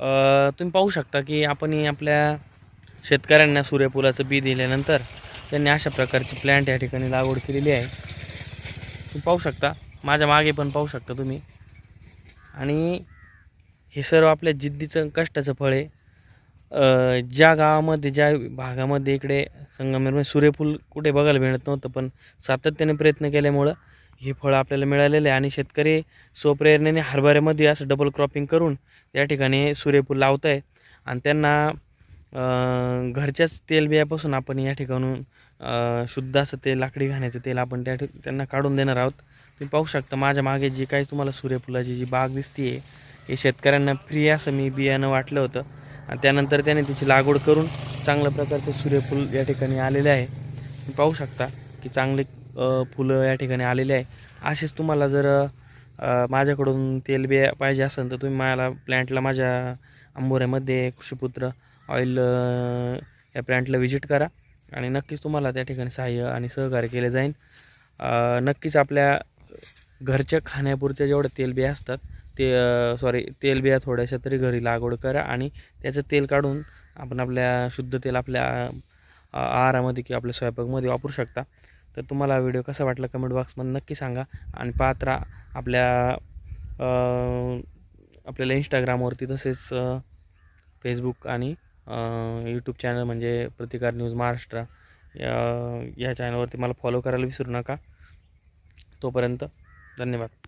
तुम्ही पाहू शकता की आपण आपल्या शेतकऱ्यांना सूर्यफुलाचं बी दिल्यानंतर त्यांनी अशा प्रकारची प्लॅन्ट या ठिकाणी लागवड केलेली आहे. तुम्ही पाहू शकता. माझ्या मागे पण पाहू शकता तुम्ही. आणि हे सर्व आपल्या जिद्दीचं कष्टाचं फळ आहे. ज्या गावामध्ये ज्या भागामध्ये इकडे संगमेरमध्ये सूर्यफूल कुठे बघायला मिळत नव्हतं पण सातत्याने प्रयत्न केल्यामुळं हे फळं आपल्याला मिळालेले आहे आणि शेतकरी स्वप्रेरणेने हरभऱ्यामध्ये असं डबल क्रॉपिंग करून या ठिकाणी सूर्यफूल लावत आहे. आणि त्यांना घरच्याच तेलबियापासून आपण या ठिकाणून शुद्ध असं तेल लाकडी घाण्याचं तेल आपण त्या ठिक त्यांना काढून देणार आहोत. तुम्ही पाहू शकता माझ्या मागे जी काही तुम्हाला सूर्यफुलाची जी बाग दिसते आहे हे शेतकऱ्यांना फ्री असं मी बियाणं वाटलं होतं. आणि त्यानंतर त्याने तिची लागवड करून चांगल्या प्रकारचे सूर्यफूल या ठिकाणी आलेले आहे. तुम्ही पाहू शकता की चांगले फुलं या ठिकाणी आलेले आहे. असेच तुम्हाला जर माझ्याकडून तेलबिया पाहिजे असेल तर तुम्ही मला प्लॅन्टला माझ्या अंबोऱ्यामध्ये कृषीपुत्र ऑइल या प्लॅन्टला व्हिजिट करा. आणि नक्कीच तुम्हाला त्या ठिकाणी सहाय्य आणि सहकार्य केले जाईल. नक्कीच आपल्या घरच्या खाण्यापुरच्या जेवढ्या तेलबिया असतात ते सॉरी तेलबिया थोड्याशा तरी घरी लागवड करा आणि त्याचं तेल काढून आपण आपल्या शुद्ध तेल आपल्या आहारामध्ये किंवा आपल्या स्वयंपाकमध्ये वापरू शकता. तर तुम्हाला व्हिडिओ कसा वाटला कमेंट बॉक्समध्ये नक्की सांगा. आणि पाहत आपल्या आपल्याला इंस्टाग्रामवरती तसेच फेसबुक आणि यूट्यूब चॅनल म्हणजे प्रतिकार न्यूज महाराष्ट्र या या चॅनलवरती मला फॉलो करायला विसरू नका. तोपर्यंत धन्यवाद.